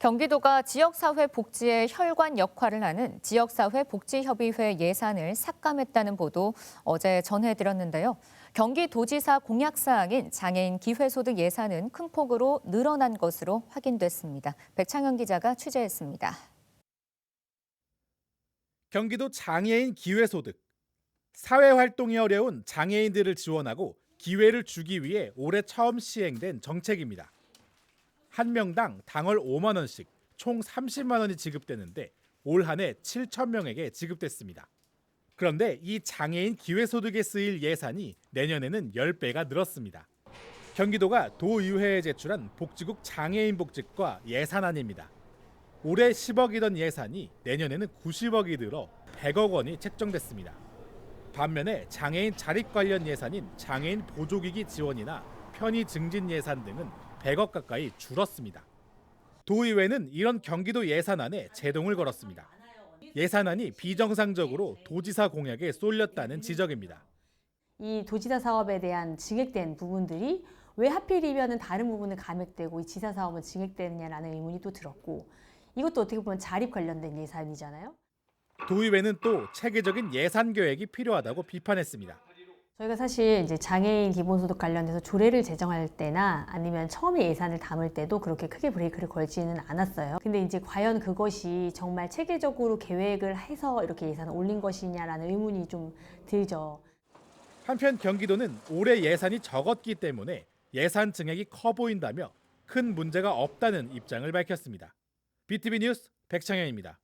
경기도가 지역사회 복지의 혈관 역할을 하는 지역사회 복지협의회 예산을 삭감했다는 보도 어제 전해드렸는데요. 경기도지사 공약사항인 장애인 기회소득 예산은 큰 폭으로 늘어난 것으로 확인됐습니다. 백창현 기자가 취재했습니다. 경기도 장애인 기회소득. 사회활동이 어려운 장애인들을 지원하고 기회를 주기 위해 올해 처음 시행된 정책입니다. 한 명당 당월 5만 원씩 총 30만 원이 지급되는데 올 한 해 7천 명에게 지급됐습니다. 그런데 이 장애인 기회소득에 쓰일 예산이 내년에는 10배가 늘었습니다. 경기도가 도의회에 제출한 복지국 장애인 복지과 예산안입니다. 올해 10억이던 예산이 내년에는 90억이 늘어 100억 원이 책정됐습니다. 반면에 장애인 자립 관련 예산인 장애인 보조기기 지원이나 편의 증진 예산 등은 100억 가까이 줄었습니다. 도의회는 이런 경기도 예산안에 제동을 걸었습니다. 예산안이 비정상적으로 도지사 공약에 쏠렸다는 지적입니다. 이 도지사 사업에 대한 증액된 부분들이 왜 하필이면 다른 부분은 감액되고 이 지사 사업은 증액되느냐라는 의문이 또 들었고 이것도 어떻게 보면 자립 관련된 예산이잖아요. 도의회는 또 체계적인 예산 계획이 필요하다고 비판했습니다. 저희가 사실 이제 장애인 기본소득 관련해서 조례를 제정할 때나 아니면 처음에 예산을 담을 때도 그렇게 크게 브레이크를 걸지는 않았어요. 근데 이제 과연 그것이 정말 체계적으로 계획을 해서 이렇게 예산을 올린 것이냐라는 의문이 좀 들죠. 한편 경기도는 올해 예산이 적었기 때문에 예산 증액이 커 보인다며 큰 문제가 없다는 입장을 밝혔습니다. BTV 뉴스 백창현입니다.